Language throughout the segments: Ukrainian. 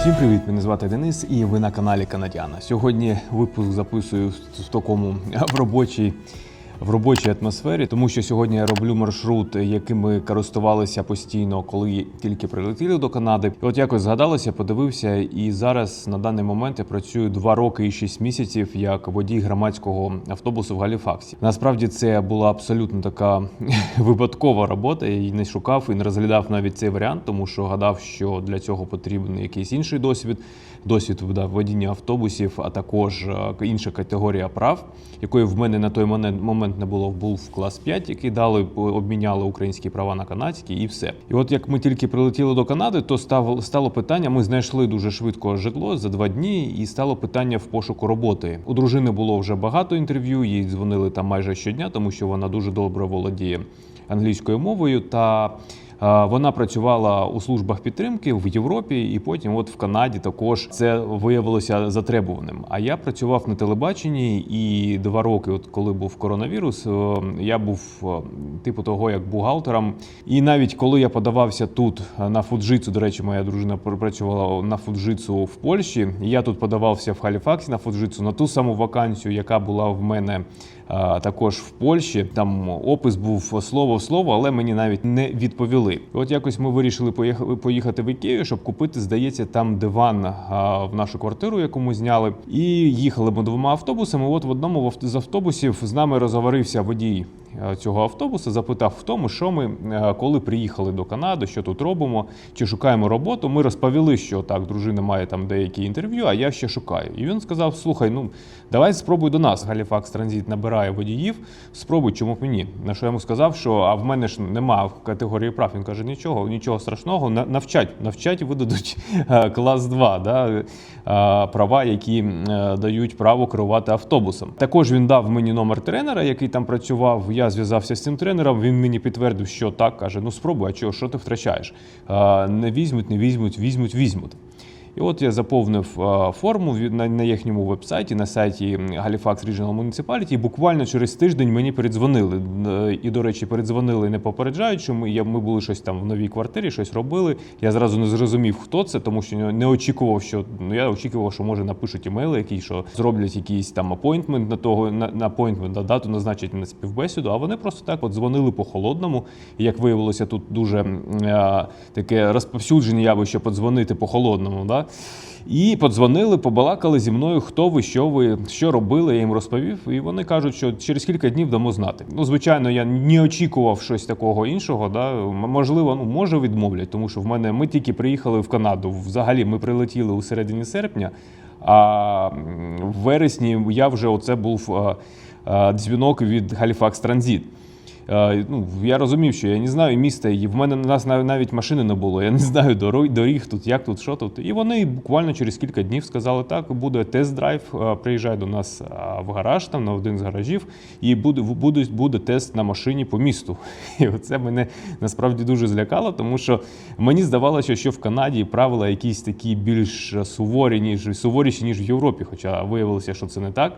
Всім привіт! Мене звати Денис, і ви на каналі Канадіана. Сьогодні випуск записую в такому в робочій. В робочій атмосфері, тому що сьогодні я роблю маршрут, яким ми користувалися постійно, коли тільки прилетіли до Канади. І от якось згадалося, подивився, і зараз на даний момент я працюю два роки і шість місяців як водій громадського автобусу в Галіфаксі. Насправді це була абсолютно така випадкова робота. Я її не шукав і не розглядав навіть цей варіант, тому що гадав, що для цього потрібен якийсь інший досвід, досвід водіння автобусів, а також е, інша категорія прав, якої в мене на той момент не було. Був клас 5, який дали, обміняли українські права на канадські, і все. І от як ми тільки прилетіли до Канади, то став, стало питання. Ми знайшли дуже швидко житло за два дні, і стало питання в пошуку роботи. У дружини було вже багато інтерв'ю. Їй дзвонили там майже щодня, тому що вона дуже добре володіє англійською мовою та. Вона працювала у службах підтримки в Європі, і потім, от в Канаді, також це виявилося затребуваним. А я працював на телебаченні, і два роки, от коли був коронавірус, е, я був е, типу того, як бухгалтером. І навіть коли я подавався тут е, на фуджитсу, до речі, моя дружина працювала на фуджитсу в Польщі. Я тут подавався в Халіфаксі на фуджитсу на ту саму вакансію, яка була в мене. Також в Польщі там опис був слово в слово, але мені навіть не відповіли. От якось ми вирішили поїхати, в Ікею, щоб купити, здається, там диван в нашу квартиру, яку ми зняли. І їхали ми двома автобусами. От в одному з автобусів з нами розговорився водій цього автобуса, запитав в тому, що ми е, коли приїхали до Канади, що тут робимо, чи шукаємо роботу. Ми розповіли, що так, дружина має там деякі інтерв'ю, а я ще шукаю. І він сказав: Слухай, ну давай спробуй до нас. Галіфакс Транзит набирає водіїв. Спробуй, чому б мені? На що я йому сказав, що а в мене ж нема категорії прав. Він каже: нічого, нічого страшного, навчать, навчать видадуть е, клас 2, да, е, права, які е, дають право керувати автобусом. Також він дав мені номер тренера, який там працював. Я зв'язався з цим тренером. Він мені підтвердив, що так каже: ну спробуй, а чого, що ти втрачаєш? Не візьмуть, не візьмуть, візьмуть, візьмуть. І от я заповнив форму на, їхньому вебсайті, на сайті Halifax Regional Municipality. І буквально через тиждень мені передзвонили. Е, І, до речі, передзвонили не попереджають, що ми, ми були щось там в новій квартирі, щось робили. Я зразу не зрозумів, хто це, тому що не очікував, що ну я очікував, що може напишуть імейли, які що зроблять якийсь там апойнтмент на того на, на апойнтмент, на дату назначать на співбесіду. А вони просто так от дзвонили по холодному. І як виявилося, тут дуже м, е, таке розповсюдження явище подзвонити по холодному. Да? І подзвонили, побалакали зі мною, хто ви, що ви, що робили. Я їм розповів. І вони кажуть, що через кілька днів дамо знати. Ну, звичайно, я не очікував щось такого іншого. Да? Можливо, ну може відмовлять, тому що в мене ми тільки приїхали в Канаду. Взагалі, ми прилетіли у середині серпня. А в вересні я вже оце був дзвінок від Halifax Transit. Ну, я розумів, що я не знаю міста, і в мене у нас навіть машини не було. Я не знаю дорог, доріг тут, як тут, що тут. І вони буквально через кілька днів сказали, так, буде тест-драйв, приїжджай до нас в гараж, там на один з гаражів, і буде, буде, буде тест на машині по місту. І це мене насправді дуже злякало, тому що мені здавалося, що в Канаді правила якісь такі більш суворі, ніж суворіші, ніж в Європі, хоча виявилося, що це не так.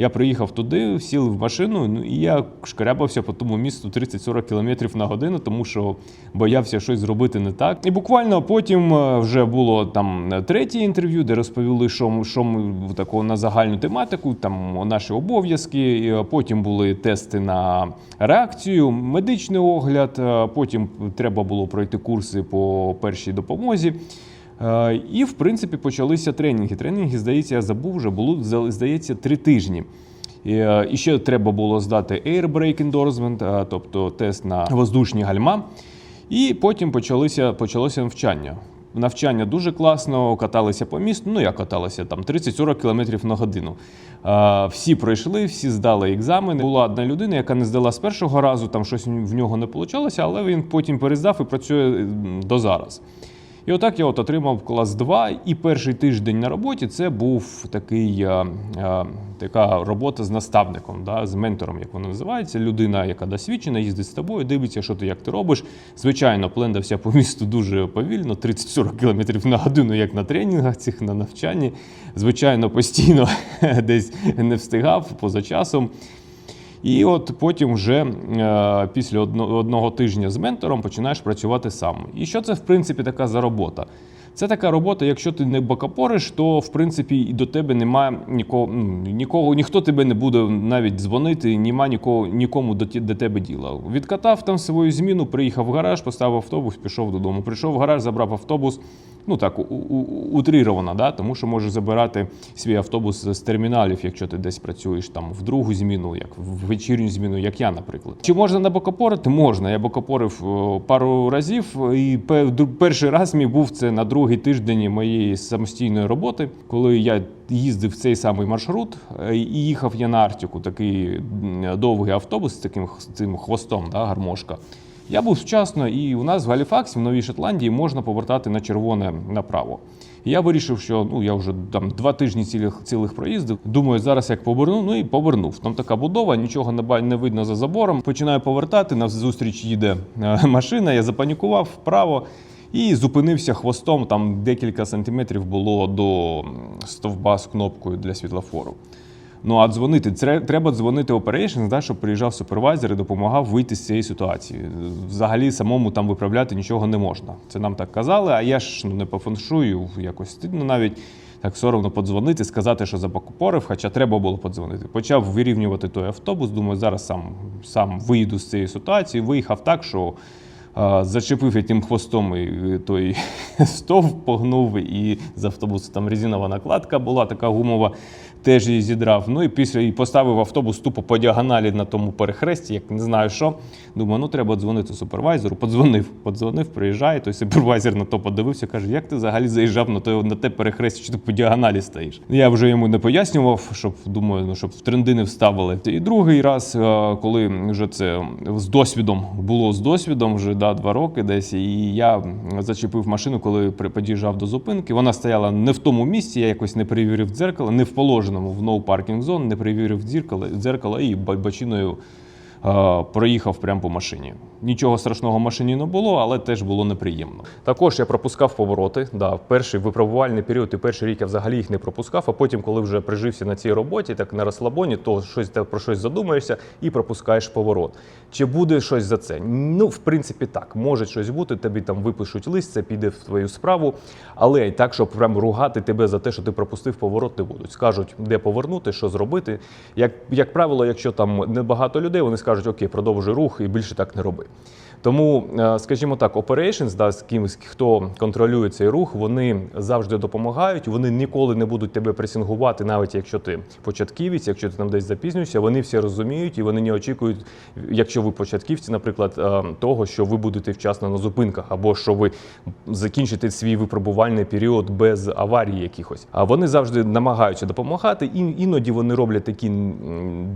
Я приїхав туди, сів в машину, ну і я шкарябався по тому місту 30-40 км на годину, тому що боявся щось зробити не так. І буквально потім е, вже було там третє інтерв'ю, де розповіли, що, що ми такого на загальну тематику, там наші обов'язки. е, Потім були тести на реакцію, медичний огляд. е, Потім треба було пройти курси по першій допомозі. Е, І, в принципі, почалися тренінги. Тренінги, здається, я забув, вже було, здається, три тижні. І, е, ще треба було здати Air Brake Endorsement, е, тобто тест на воздушні гальма. І потім почалося, почалося навчання. Навчання дуже класно, каталися по місту. Ну, я каталася там 30-40 км на годину. Всі пройшли, всі здали екзамени. Була одна людина, яка не здала з першого разу, там щось в нього не вийшло, але він потім перездав і працює до зараз. І отак я от отримав клас 2, і перший тиждень на роботі це був такий, е, е, така робота з наставником, да, з ментором, як воно називається. Людина, яка досвідчена, їздить з тобою, дивиться, що ти як ти робиш. Звичайно, плендався по місту дуже повільно, 30-40 км на годину, як на тренінгах цих на навчанні. Звичайно, постійно десь не встигав поза часом. І от потім вже е, після одного тижня з ментором починаєш працювати сам. І що це в принципі така за робота? Це така робота, якщо ти не бокапориш, то в принципі і до тебе немає нікого, ну, нікого, ніхто тебе не буде навіть дзвонити, нема нікого, нікому до, до тебе діла. Відкатав там свою зміну, приїхав в гараж, поставив автобус, пішов додому. Прийшов в гараж, забрав автобус. Ну так, у- у- утріровано, да? тому що можеш забирати свій автобус з терміналів, якщо ти десь працюєш там в другу зміну, як в вечірню зміну, як я, наприклад. Чи можна не бокопорити? Можна. Я бокопорив пару разів, і перший раз мій був це на другий тиждень моєї самостійної роботи, коли я їздив цей самий маршрут е, і їхав я на Арктику, такий довгий автобус з таким х- цим хвостом, да, гармошка. Я був вчасно, і у нас в Галіфаксі, в Новій Шотландії, можна повертати на червоне направо. І я вирішив, що ну я вже там два тижні цілих цілих проїздив. Думаю, зараз як поверну, ну і повернув. Там така будова, нічого не не видно за забором. Починаю повертати. На зустріч їде е, машина. Я запанікував вправо. І зупинився хвостом. Там декілька сантиметрів було до стовба з кнопкою для світлофору. Ну а дзвонити Тре- треба дзвонити Operations, да, щоб приїжджав супервайзер і допомагав вийти з цієї ситуації. Взагалі самому там виправляти нічого не можна. Це нам так казали, а я ж ну, не по феншую, якось стидно навіть. Так соромно подзвонити, сказати, що запокупорив, хоча треба було подзвонити. Почав вирівнювати той автобус. Думаю, зараз сам, сам вийду з цієї ситуації. Виїхав так, що а, зачепив я тим хвостом і е, той стовп погнув, і з автобусу там резинова накладка була така гумова, теж її зідрав. Ну і після і поставив автобус тупо по діагоналі на тому перехресті, як не знаю що. Думаю, ну треба дзвонити супервайзеру. Подзвонив, подзвонив, приїжджає. Той супервайзер на то подивився, каже, як ти взагалі заїжджав на те, на те перехрестя, що ти по діагоналі стоїш. Я вже йому не пояснював, щоб думаю, ну щоб в тренди не вставили. І другий раз, е, коли вже це з досвідом було з досвідом, вже да, два роки десь, і я зачепив машину, коли під'їжджав до зупинки. Вона стояла не в тому місці, я якось не перевірив дзеркало, не в положеному в parking zone, не перевірив дзеркало, дзеркало і ба- бочиною е, проїхав прямо по машині. Нічого страшного в машині не було, але теж було неприємно. Також я пропускав повороти. Да, перший випробувальний період і перший рік я взагалі їх не пропускав. А потім, коли вже прижився на цій роботі, так на розслабоні, то щось про щось задумаєшся і пропускаєш поворот. Чи буде щось за це? Ну, в принципі, так, може щось бути. Тобі там випишуть лист, це піде в твою справу. Але так, щоб прям ругати тебе за те, що ти пропустив поворот, не будуть. Скажуть, де повернути, що зробити. Як, як правило, якщо там небагато людей, вони скажуть, окей, продовжуй рух і більше так не роби. Тому, е, скажімо так, operations, да, з кимось, хто контролює цей рух, вони завжди допомагають. Вони ніколи не будуть тебе пресингувати, навіть якщо ти початківець, якщо ти там десь запізнюєшся, вони всі розуміють і вони не очікують, якщо ви початківці, наприклад, е, того, що ви будете вчасно на зупинках, або що ви закінчите свій випробувальний період без аварії якихось. А вони завжди намагаються допомагати. І іноді вони роблять такі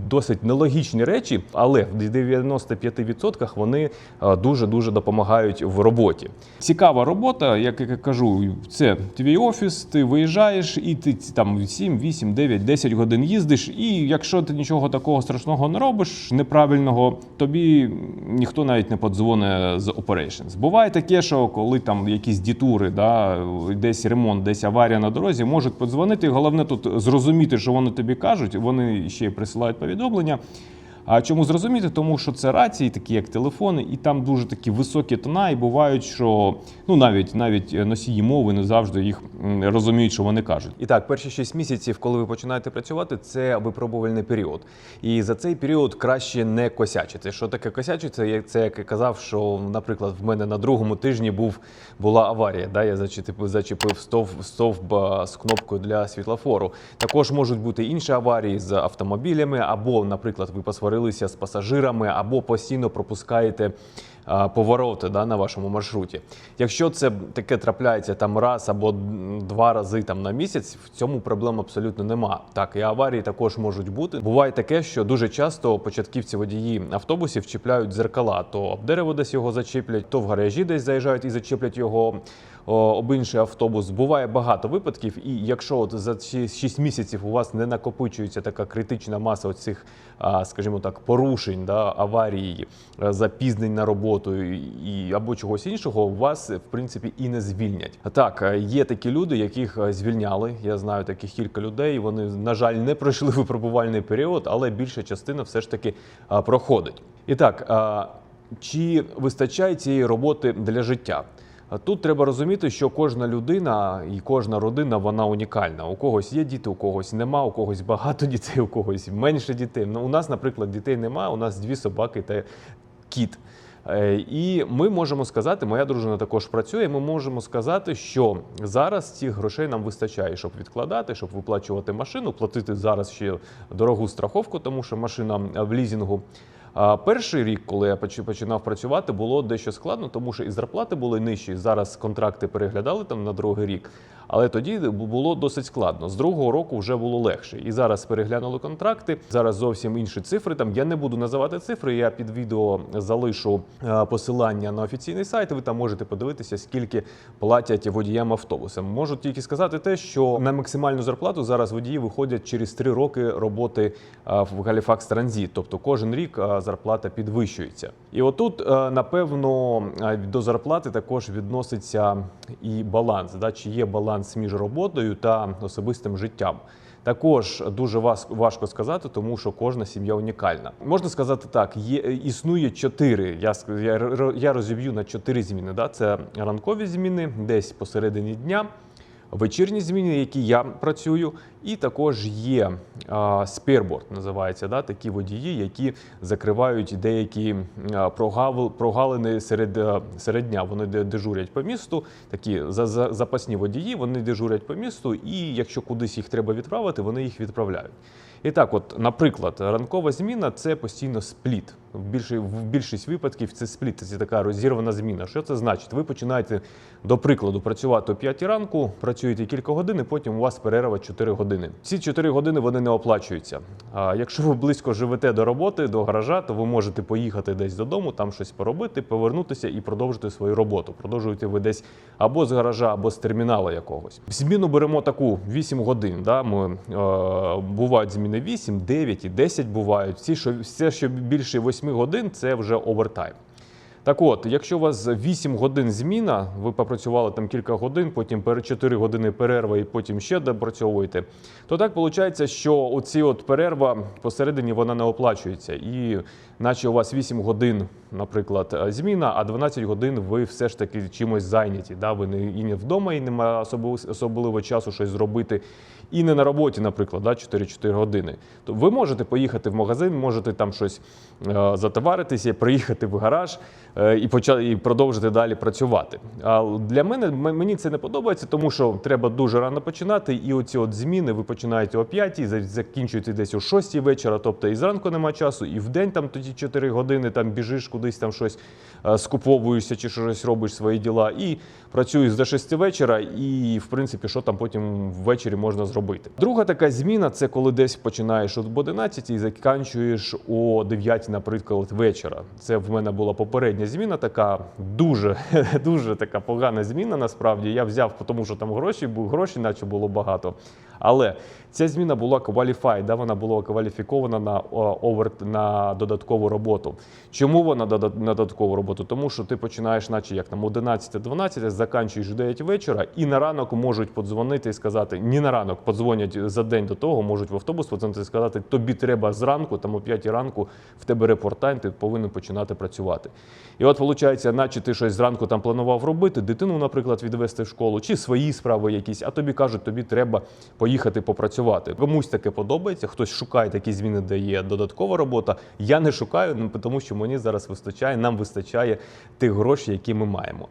досить нелогічні речі, але в 95% вони дуже дуже допомагають в роботі. Цікава робота, як я кажу, це твій офіс, ти виїжджаєш і ти там 7, 8, 9, 10 годин їздиш. І якщо ти нічого такого страшного не робиш, неправильного, тобі ніхто навіть не подзвонить з operations. Буває таке, що коли там якісь дітури, да, десь ремонт, десь аварія на дорозі, можуть подзвонити. Головне тут зрозуміти, що вони тобі кажуть. Вони ще й присилають повідомлення. А чому зрозуміти? Тому що це рації, такі як телефони, і там дуже такі високі тона, і бувають, що ну навіть навіть носії мови не завжди їх розуміють, що вони кажуть. І так, перші 6 місяців, коли ви починаєте працювати, це випробувальний період. І за цей період краще не косячити. Що таке косячити? Як це як я казав, що, наприклад, в мене на другому тижні був була аварія. Да, я зачепив, зачепив стовп, стовп з кнопкою для світлофору. Також можуть бути інші аварії з автомобілями, або, наприклад, ви посварилися з пасажирами, або постійно пропускаєте повороти да, на вашому маршруті. Якщо це таке трапляється там раз або два рази там на місяць, в цьому проблем абсолютно нема. Так, і аварії також можуть бути. Буває таке, що дуже часто початківці водії автобусів чіпляють дзеркала, то об дерево десь його зачіплять, то в гаражі десь заїжджають і зачіплять його об інший автобус. Буває багато випадків, і якщо от за ці 6 місяців у вас не накопичується така критична маса оцих, скажімо так, порушень, да, аварії, е, запізнень на роботу. і або чогось іншого, вас в принципі і не звільнять. Так, е, є такі люди, яких е, звільняли. Я знаю таких кілька людей. Вони на жаль не пройшли випробувальний період, але більша частина все ж таки проходить. І так, чи вистачає цієї роботи для життя? Тут треба розуміти, що кожна людина і кожна родина вона унікальна. У когось є діти, у когось нема, у когось багато дітей, у когось менше дітей. Ну, у нас, наприклад, дітей немає, у нас дві собаки та кіт. Е, І ми можемо сказати, моя дружина також працює. Ми можемо сказати, що зараз цих грошей нам вистачає, щоб відкладати, щоб виплачувати машину, платити зараз ще дорогу страховку, тому що машина в лізінгу. Перший рік, коли я починав працювати, було дещо складно, тому що і зарплати були нижчі. Зараз контракти переглядали там на другий рік. Але тоді було досить складно. З другого року вже було легше. І зараз переглянули контракти. Зараз зовсім інші цифри. Там я не буду називати цифри. Я під відео залишу е, посилання на офіційний сайт. Ви там можете подивитися, скільки платять водіям автобуса. Можу тільки сказати те, що на максимальну зарплату зараз водії виходять через три роки роботи е, в Галіфакс Транзит. Тобто кожен рік е, зарплата підвищується. І отут, напевно, до зарплати також відноситься і баланс. Да? Чи є баланс між роботою та особистим життям. Також дуже важко сказати, тому що кожна сім'я унікальна. Можна сказати так: є існує чотири. Я, я розіб'ю на чотири зміни. Да? Це ранкові зміни, десь посередині дня. Вечірні зміни, які я працюю, і також є спірборд, називається да, такі водії, які закривають деякі прогалини серед, серед дня. Вони дежурять по місту, такі за, за, запасні водії, вони дежурять по місту, і якщо кудись їх треба відправити, вони їх відправляють. І так, от, наприклад, ранкова зміна це постійно спліт. В більшість випадків це спліт, це така розірвана зміна. Що це значить? Ви починаєте, до прикладу, працювати о 5 ранку, працюєте кілька годин, і потім у вас перерва 4 години. Ці 4 години вони не оплачуються. А якщо ви близько живете до роботи, до гаража, то ви можете поїхати десь додому, там щось поробити, повернутися і продовжити свою роботу. Продовжуєте ви десь або з гаража, або з терміналу якогось. Зміну беремо таку 8 годин. Да? Ми, е, бувають зміни 8, 9 і 10 бувають. Всі, що, все, що більше 8 годин, це вже овертайм. Так от, якщо у вас 8 годин зміна, ви попрацювали там кілька годин, потім пере- 4 години перерва і потім ще допрацьовуєте, то так виходить, що оці от перерва посередині вона не оплачується. І наче у вас 8 годин, наприклад, е, зміна, а 12 годин ви все ж таки чимось зайняті. Да? Ви не, і не вдома, і немає особливо часу щось зробити. І не на роботі, наприклад, да, 4-4 години. То ви можете поїхати в магазин, можете там щось е, затоваритися, приїхати в гараж е, і почати і продовжити далі працювати. А для мене мені це не подобається, тому що треба дуже рано починати. І оці от зміни ви починаєте о 5, за- закінчуєте десь о 6 вечора. Тобто і зранку нема часу, і в день там тоді 4 години там біжиш кудись там щось скуповуєшся чи щось робиш свої діла. І працюєш до 6 вечора, і в принципі, що там потім ввечері можна зробити. Друга така зміна це коли десь починаєш об 11 і закінчуєш о 9, наприклад, вечора. Це в мене була попередня зміна, така дуже, дуже така погана зміна. Насправді я взяв, тому що там гроші, гроші, наче було багато. Але ця зміна була qualified, да, вона була кваліфікована на овер, на додаткову роботу. Чому вона на додаткову роботу? Тому що ти починаєш, наче як там 11-12, заканчуєш 9 вечора, і на ранок можуть подзвонити і сказати, ні на ранок, подзвонять за день до того, можуть в автобус подзвонити і сказати, тобі треба зранку, там о 5 ранку, в тебе репортайн, ти повинен починати працювати. І от виходить, наче ти щось зранку там планував робити, дитину, наприклад, відвести в школу, чи свої справи якісь, а тобі кажуть, тобі треба поїхати попрацювати. Комусь таке подобається, хтось шукає такі зміни, де є додаткова робота. Я не шукаю, ну, тому що мені зараз вистачає, нам вистачає тих грошей, які ми маємо.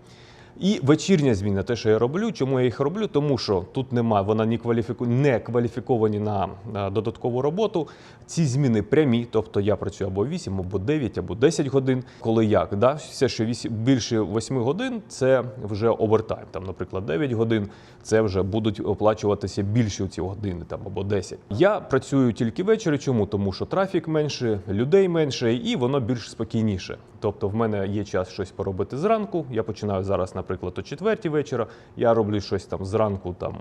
І вечірня зміна, те, що я роблю. Чому я їх роблю? Тому що тут немає, вона не кваліфіку... не кваліфіковані на додаткову роботу. Ці зміни прямі, тобто я працюю або 8, або 9, або 10 годин. Коли як, да? все, що 8, більше 8 годин, це вже овертайм. Там, наприклад, 9 годин, це вже будуть оплачуватися більші ці години, там або 10. Я працюю тільки ввечері. Чому? Тому що трафік менше, людей менше, і воно більш спокійніше. Тобто, в мене є час щось поробити зранку. Я починаю зараз, наприклад, о четвертій вечора. Я роблю щось там зранку там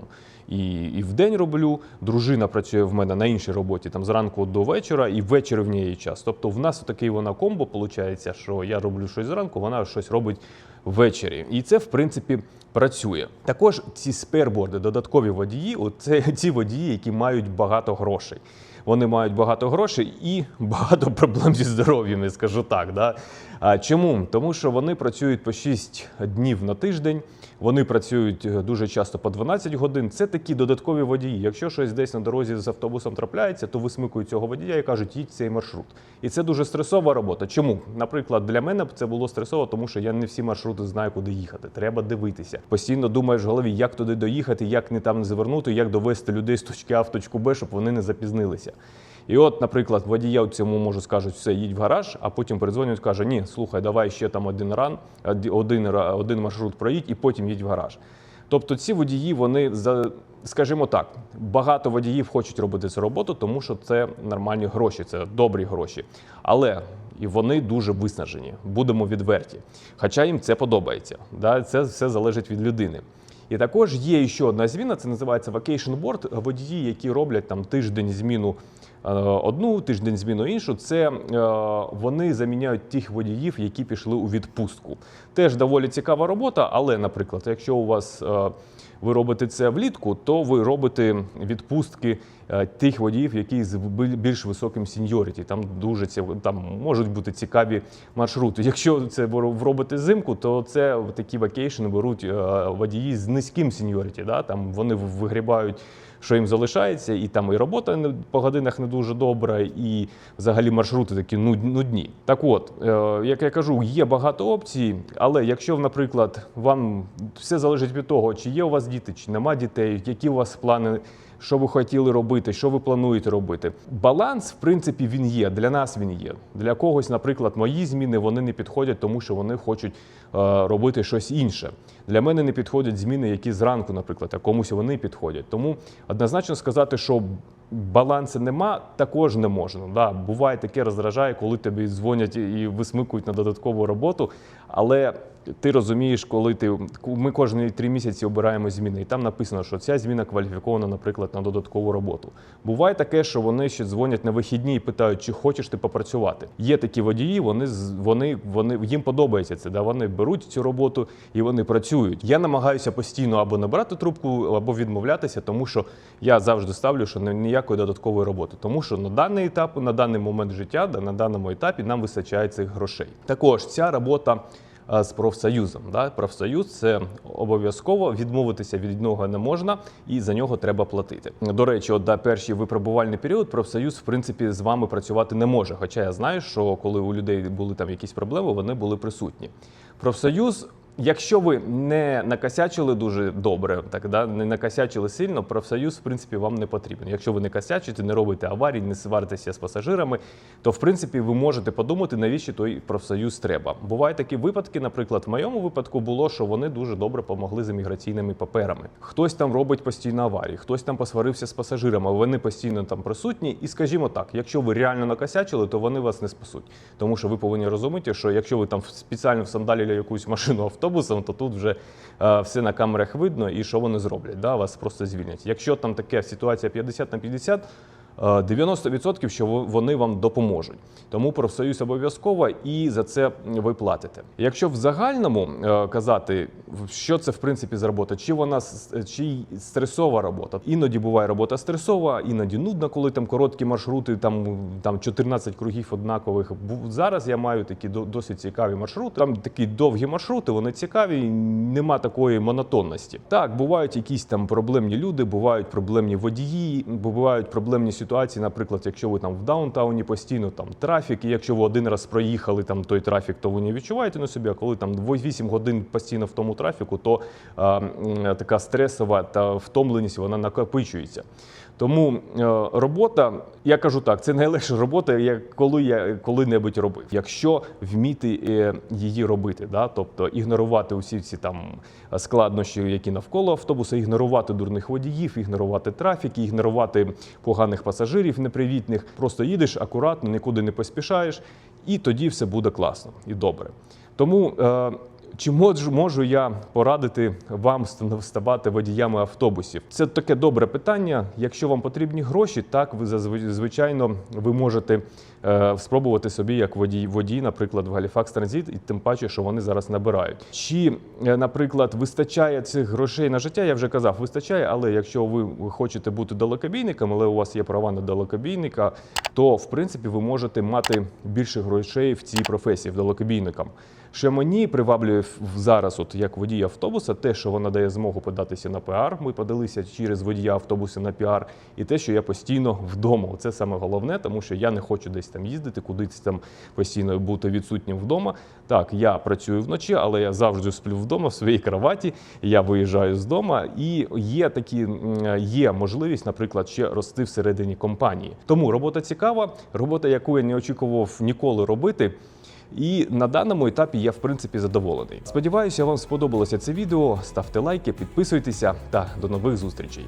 і, і в день роблю. Дружина працює в мене на іншій роботі там зранку до вечора, і ввечері в неї є час. Тобто, в нас такий вона комбо виходить, що я роблю щось зранку, вона щось робить ввечері. І це, в принципі, працює. Також ці сперборди, додаткові водії, це ці водії, які мають багато грошей. Вони мають багато грошей і багато проблем зі здоров'ям, я скажу так. Да? А чому? Тому що вони працюють по 6 днів на тиждень, вони працюють е, дуже часто по 12 годин. Це такі додаткові водії. Якщо щось десь на дорозі з автобусом трапляється, то висмикують цього водія і кажуть, їдь цей маршрут. І це дуже стресова робота. Чому? Наприклад, для мене це було стресово, тому що я не всі маршрути знаю, куди їхати. Треба дивитися. Постійно думаєш в голові, як туди доїхати, як не там завернути, як довести людей з точки А в точку Б, щоб вони не запізнилися. І от, наприклад, водія цьому можу скажуть, все, їдь в гараж, а потім передзвонюють, каже, ні, слухай, давай ще там один ран, один, один маршрут проїдь і потім їдь в гараж. Тобто ці водії, вони. Скажімо так, багато водіїв хочуть робити цю роботу, тому що це нормальні гроші, це добрі гроші. Але і вони дуже виснажені, будемо відверті. Хоча їм це подобається. Да? Це все залежить від людини. І також є ще одна зміна, це називається vacation board. Водії, які роблять там тиждень зміну е, одну, тиждень зміну іншу. Це е, вони заміняють тих водіїв, які пішли у відпустку. Теж доволі цікава робота, але, наприклад, якщо у вас е, ви робите це влітку, то ви робите відпустки тих водіїв, які з більш високим сеньоріті. Там дуже ці, там можуть бути цікаві маршрути. Якщо це ви робите зимку, то це такі вакейшни беруть е, водії з низьким сеньоріті. Да? Там вони вигрібають. Що їм залишається, і там і робота по годинах не дуже добра, і взагалі маршрути такі нуд- нудні. Так от, е, як я кажу, є багато опцій, але якщо, наприклад, вам все залежить від того, чи є у вас діти, чи нема дітей, які у вас плани, що ви хотіли робити, що ви плануєте робити. Баланс, в принципі, він є. Для нас він є. Для когось, наприклад, мої зміни вони не підходять, тому що вони хочуть робити щось інше. Для мене не підходять зміни, які зранку, наприклад, а комусь вони підходять. Тому однозначно сказати, що балансу нема, також не можна. Да, буває таке роздражає, коли тобі дзвонять і висмикують на додаткову роботу. Але ти розумієш, коли ти ми кожні три місяці обираємо зміни, і там написано, що ця зміна кваліфікована, наприклад, на додаткову роботу. Буває таке, що вони ще дзвонять на вихідні і питають, чи хочеш ти попрацювати. Є такі водії, вони вони, вони їм подобається це. Да? Вони беруть цю роботу і вони працюють. Я намагаюся постійно або не брати трубку, або відмовлятися, тому що я завжди ставлю, що ніякої додаткової роботи, тому що на даний етап, на даний момент життя, на даному етапі нам вистачає цих грошей. Також ця робота. Е, З профсоюзом, да? профсоюз це обов'язково відмовитися від нього не можна, і за нього треба платити. До речі, от да, перший випробувальний період профсоюз в принципі з вами працювати не може. Хоча я знаю, що коли у людей були там якісь проблеми, вони були присутні. Профсоюз Якщо ви не накосячили дуже добре, так да не накосячили сильно, профсоюз в принципі вам не потрібен. Якщо ви не косячите, не робите аварій, не сваритеся з пасажирами, то в принципі ви можете подумати, навіщо той профсоюз треба. Бувають такі випадки, наприклад, в моєму випадку було, що вони дуже добре допомогли з імміграційними паперами. Хтось там робить постійно аварії, хтось там посварився з пасажирами, вони постійно там присутні. І скажімо так, якщо ви реально накосячили, то вони вас не спасуть. Тому що ви повинні розуміти, що якщо ви там спеціально всандалили якусь машину автобусом, то тут вже е, все на камерах видно, і що вони зроблять. Да? Вас просто звільнять. Якщо там така ситуація 50 на 50, е, 90% що вони вам допоможуть. Тому профсоюз обов'язково і за це ви платите. Якщо в загальному е, казати, що це в принципі за робота, чи вона чи стресова робота. Іноді буває робота стресова, іноді нудна, коли там короткі маршрути, там, там 14 кругів однакових. Зараз я маю такі досить цікаві маршрути. Там такі довгі маршрути, вони цікаві, нема такої монотонності. Так, бувають якісь там проблемні люди, бувають проблемні водії, бувають проблемні ситуації. Наприклад, якщо ви там в даунтауні постійно там трафік, і якщо ви один раз проїхали там той трафік, то ви не відчуваєте на собі. А коли там 8 годин постійно в тому трафіку, то а, така стресова та втомленість вона накопичується. Тому е, робота, я кажу так, це найлегша робота, як коли я коли-небудь робив. Якщо вміти е, її робити, да? тобто ігнорувати усі ці там складнощі, які навколо автобуса, ігнорувати дурних водіїв, ігнорувати трафік, ігнорувати поганих пасажирів непривітних. Просто їдеш акуратно, нікуди не поспішаєш, і тоді все буде класно і добре. Тому е, чи можу, можу я порадити вам ст- ставати водіями автобусів? Це таке добре питання. Якщо вам потрібні гроші, так ви звичайно ви можете е, спробувати собі як водій, водій, наприклад, в Halifax Transit, і тим паче, що вони зараз набирають. Чи, е, наприклад, вистачає цих грошей на життя? Я вже казав, вистачає, але якщо ви хочете бути далекобійником, але у вас є права на далекобійника, то в принципі ви можете мати більше грошей в цій професії, в далекобійникам. Що мені приваблює зараз, от як водій автобуса, те, що вона дає змогу податися на піар. Ми подалися через водія автобуса на піар, і те, що я постійно вдома. Це саме головне, тому що я не хочу десь там їздити, кудись там постійно бути відсутнім вдома. Так, я працюю вночі, але я завжди сплю вдома в своїй кроваті. Я виїжджаю з дому, і є такі є можливість, наприклад, ще рости всередині компанії. Тому робота цікава, робота, яку я не очікував ніколи робити. І на даному етапі я в принципі задоволений. Сподіваюся, вам сподобалося це відео. Ставте лайки, підписуйтеся та до нових зустрічей.